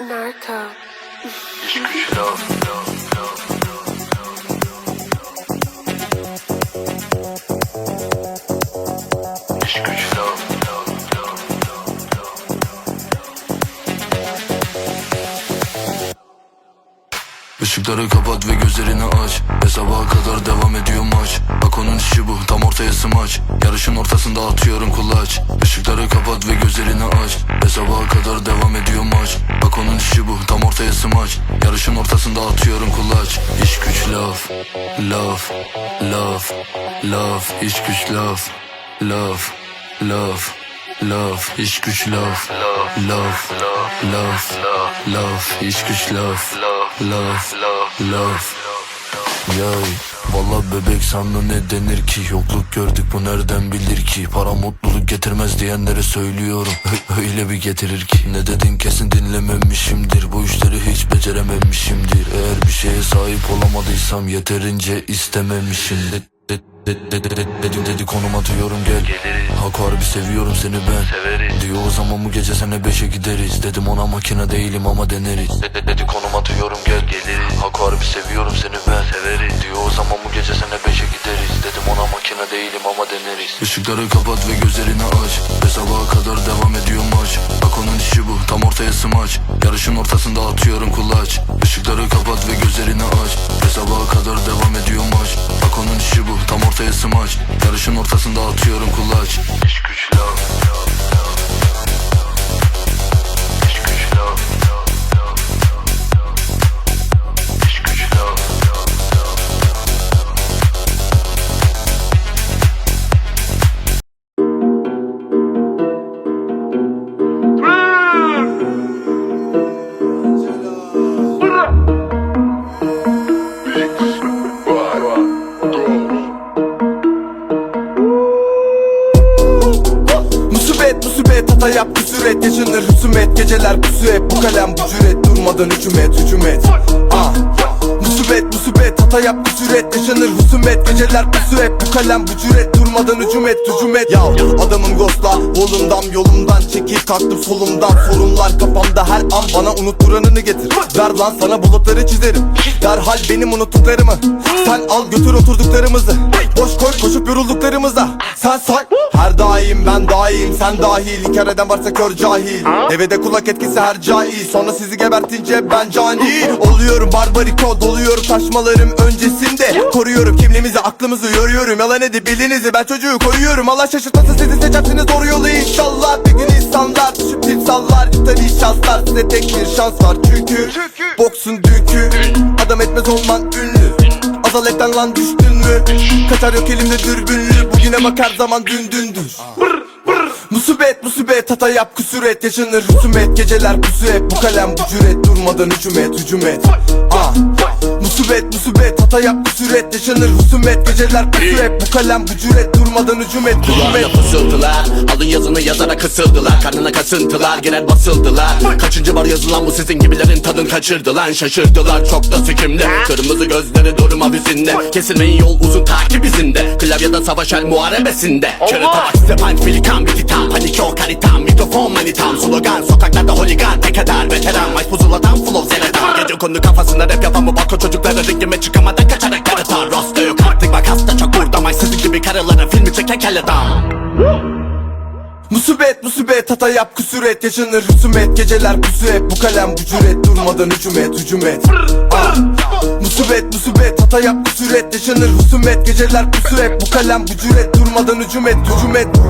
Narco. İş. Işıkları kapat ve gözlerini aç. Ve sabaha kadar devam ediyor maç. Bak onun işi bu tam ortaya smaç. Yarışın ortasında atıyorum kulaç. Işıkları kapat ve gözlerini aç. Ve sabaha kadar devam ediyor maç ortaya smaç Yarışın ortasında atıyorum kulaç. İş güç laf Laf Laf Laf. İş güç laf Laf Laf Laf. İş güç laf Laf Laf Laf. İş güç laf Laf Laf. Yay Valla bebek sana ne denir ki? Yokluk gördük bu nereden bilir ki? Para mutluluk getirmez diyenlere söylüyorum. Öyle bir getirir ki. Ne dedin kesin dinlememişimdir. Bu hiç becerememişimdir. Eğer bir şeye sahip olamadıysam Yeterince istememişimdir de, de, de, de, de, dedim dedi konum atıyorum gel. Geliriz. Hak harbi seviyorum seni ben. Severiz. Diyor o zaman bu gece sene beşe gideriz. Dedim ona makine değilim ama deneriz. De, de, dedi konum Işıkları kapat ve gözlerini aç. Ve sabaha kadar devam ediyor maç. Bak onun işi bu tam ortaya smaç. Yarışın ortasında atıyorum kulaç. Işıkları kapat ve gözlerini aç. Ve sabaha kadar devam ediyor maç. Bak onun işi bu tam ortaya smaç. Yarışın ortasında atıyorum kulaç. İş Musibet hata yap kusur et Yaşanır husumet. Geceler pusu hep Bu kalem bu cüret. Durmadan hücum et hücum et ah. Musibet musibet. Hata yap kusur et Yaşanır husumet. Geceler pusu hep Bu kalem bu cüret. Durmadan hücum et hücum et Ya adamım ghostla volumdan yolumdan Çekil. Kalktım solumdan sorunlar kafamda her an. Bana unutturanını getir. Ver lan sana bulutları çizerim. Derhal benim unuttuklarımı. Sen al götür oturduklarımızı koy koşup yorulduklarımızda. Sen say. Her daim ben daim. Sen dahil. İnkar eden varsa kör cahil. Devede kulak etkisi her cahil. Sonra sizi gebertince ben cani. Oluyorum barbariko doluyorum taşmalarım öncesinde. Koruyorum kimliğimizi aklımızı yoruyorum. Yalan edip bilinizi ben çocuğu koruyorum Allah şaşırtmasın sizi seçersiniz doğru yolu inşallah. Bir gün insanlar düşüp timsallar. İyi şanslar size tek bir şans var. Çünkü Boksun dünkü Adam etmez olman ünlü Azaletten lan düştün mü? Kaçar yok elimde dürbünlü. Bugüne bakar zaman dün dündür Musibet musibet hata yap kusur et Yaşanır husumet. Geceler pusu hep Bu kalem bu cüret. Durmadan hücum et hücum et ah. Musibet musibet hata yap kusur et Yaşanır husumet. Geceler pusu hep Bu kalem bu cüret. Durmadan hücum et hücum Kulağına et fısıldılar Alın yazını yazara kısıldılar Karnına kasıntılar girer basıldılar. Kaçıncı var yazılan bu sizin gibilerin tadın kaçırdı lan Şaşırdılar çok da sikimli Kırmızı gözleri durma bizinde Kesilmeyin yol uzun takip izinde. Klavyede savaş el muharebesinde. Kere tabak stepan filikan bir titan Panik yok haritam mikrofon manitam. Slogan sokaklarda holigan tek eder veteran Maç puzuladan flow zereden Gece konu kafasında rap yapan bu bako çocukları Ringime çıkamadan kaçarak yaratar. Rasta yok artık bak hasta çok burada Maç sizin gibi karıların filmi çeken kel adam. Musibet musibet hata yap kusur et. Yaşanır husumet geceler pusu hep Bu kalem bu cüret durmadan hücum et hücum et ah. Musibet musibet hata yap kusur et. Yaşanır husumet geceler pusu hep Bu kalem bu cüret durmadan hücum et hücum et